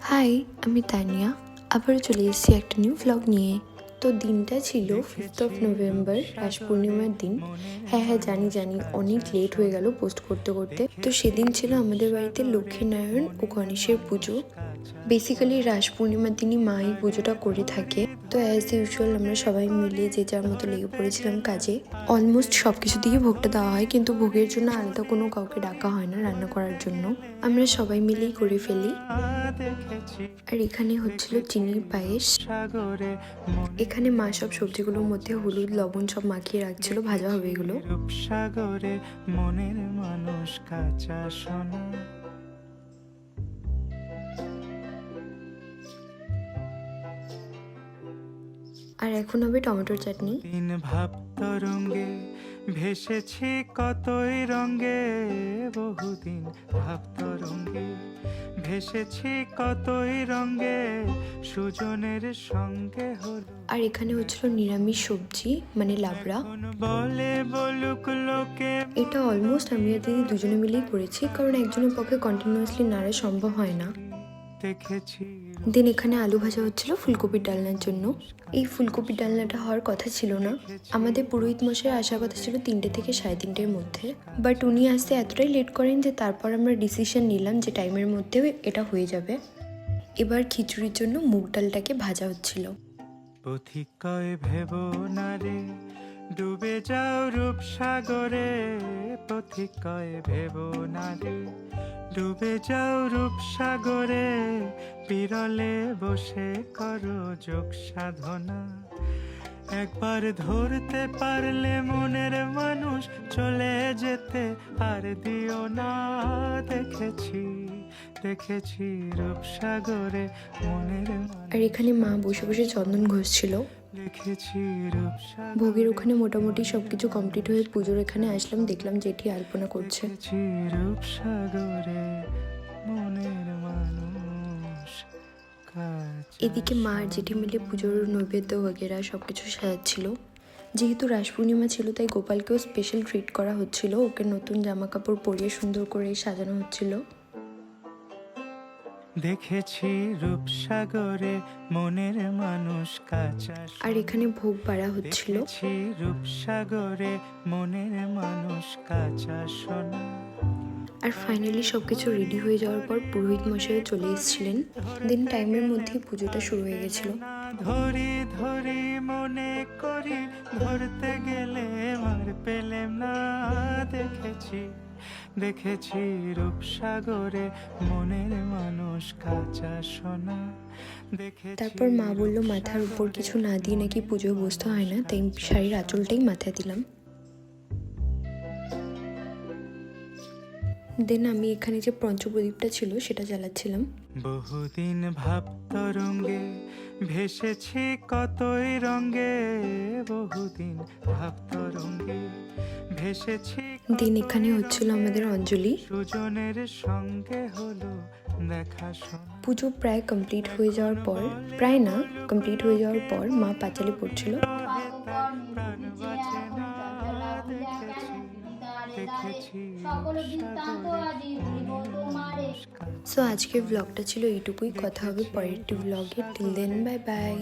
High, আমি তানিয়া। আবারও চলে এসেছি একটা নিউ ভ্লগ নিয়ে। তো দিনটা ছিল ফিফথ অফ নভেম্বর রাস পূর্ণিমার দিন। হ্যাঁ হ্যাঁ জানি জানি, অনেক লেট হয়ে গেল পোস্ট করতে করতে। তো সেদিন ছিল আমাদের বাড়িতে লক্ষ্মীনারায়ণ ও গণেশের পুজো। বেসিক্যালি রাস পূর্ণিমার দিনই মা এই পুজোটা করে থাকে। তো অ্যাজ ইউজুয়াল আমরা সবাই মিলে যে যার মতো লেগে পড়েছিলাম কাজে। অলমোস্ট সব কিছু দিয়ে ভোগটা দেওয়া হয়, কিন্তু ভোগের জন্য আলাদা কোনো কাউকে ডাকা হয় না রান্না করার জন্য। আমরা সবাই মিলেই করে ফেলি। আর এখানে হচ্ছিল চিনির পায়েস। এখানে মা সব সবজিগুলোর মধ্যে হলুদ, লবণ সব মাখিয়ে রাখছিল, ভাজা হবে এগুলো। মনের মানুষ কাঁচা সোনা। আর এখন হবে টমেটোর চাটনি। দিন ভাবত রঙ্গে ভেসেছি কতই রঙ্গে বহুদিন ভাবত রঙ্গে ভেসেছি কতই রঙ্গে সুজনের সঙ্গে হলো। আর এখানে হচ্ছিল নিরামিষ সবজি মানে লাবড়া। বলে বলুক লোকে। এটা অলমোস্ট আমি আর দিদি দুজনে মিলেই করেছি কারণ একজনের পক্ষে কন্টিনিউয়াসলি নাড়া সম্ভব হয় না। দেখেছি। দেন এখানে আলু ভাজা হচ্ছিল ফুলকপির ডালনার জন্য। এই ফুলকপির ডালনাটা হওয়ার কথা ছিল না। আমাদের পুরোহিত মশাই আসার কথা ছিল তিনটে থেকে সাড়ে তিনটের মধ্যে। বাট উনি আসতে এতটাই লেট করেন যে তারপর আমরা ডিসিশন নিলাম যে টাইমের মধ্যে এটা হয়ে যাবে। এবার খিচুড়ির জন্য মুগ ডালটাকে ভাজা হচ্ছিল। না রে, ডুবে যাও রূপসাগরে। পথিকয় ভেব না রে ডুবে যাও রূপসাগরে, বিরলে বসে করো যোগ সাধনা। একবার ধরতে পারলে মনের মানুষ চলে যেতে আর দিও না, দেখেছি দেখেছি রূপসাগরে মনের আর এখানে মা বসে বসে চন্দন ঘষছিল। ভোগের ওখানে মোটামুটি সব কিছু কমপ্লিট হয়ে পুজোর এখানে আসলাম, দেখলাম জেঠি আলপনা করছে। এদিকে মা আর জেঠি মিলে পুজোর নৈবেদ্য বগেরা সব কিছু সাজাচ্ছিল। যেহেতু রাস পূর্ণিমা ছিল, তাই গোপালকেও স্পেশাল ট্রিট করা হচ্ছিল। ওকে নতুন জামা কাপড় পরিয়ে সুন্দর করে সাজানো হচ্ছিল। দেখেছি রূপসাগরে মনের মানুষ কাঁচা আর এখানে ভোগ বাড়া হচ্ছিল। দেখেছি রূপসাগরে মনের মানুষ কাঁচা সোনা। আর ফাইনালি সব কিছু রেডি হয়ে যাওয়ার পর পুরোহিত মশাইও চলে এসেছিলেন। দিন টাইমের মধ্যেই পুজোটা শুরু হয়ে গেছিল। ধরি ধরি মনে করি ধরতে গেলে মার পেলেম না দেখেছি। দেখেছি রূপসাগরে মনের মানুষ কাঁচা সোনা। তারপর মা বলল, মাথার উপর কিছু না দিয়ে নাকি পুজো বসতে হয় না? তাই শাড়ির আঁচলটাই মাথায় দিলাম। দেন আমি এখানে যে পঞ্চপ্রদীপটা ছিল সেটা জ্বালাচ্ছিলাম। বহুদিন ভাবত রঙ্গে ভেসেছি কতই রঙ্গে বহুদিন ভাবত রঙ্গে ভেসেছি দিন এখানে হচ্ছিল আমাদের অঞ্জলি। সুজনের সঙ্গে হলো দেখা পুজো প্রায় কমপ্লিট হয়ে যাওয়ার পর প্রায় না কমপ্লিট হয়ে যাওয়ার পর মা পাঁচালি পড়ছিল। দেখেছি। সো আজকের ব্লগটা ছিল এইটুকুই। কথা হবে পরের একটি ব্লগে টিল দেন বাই বাই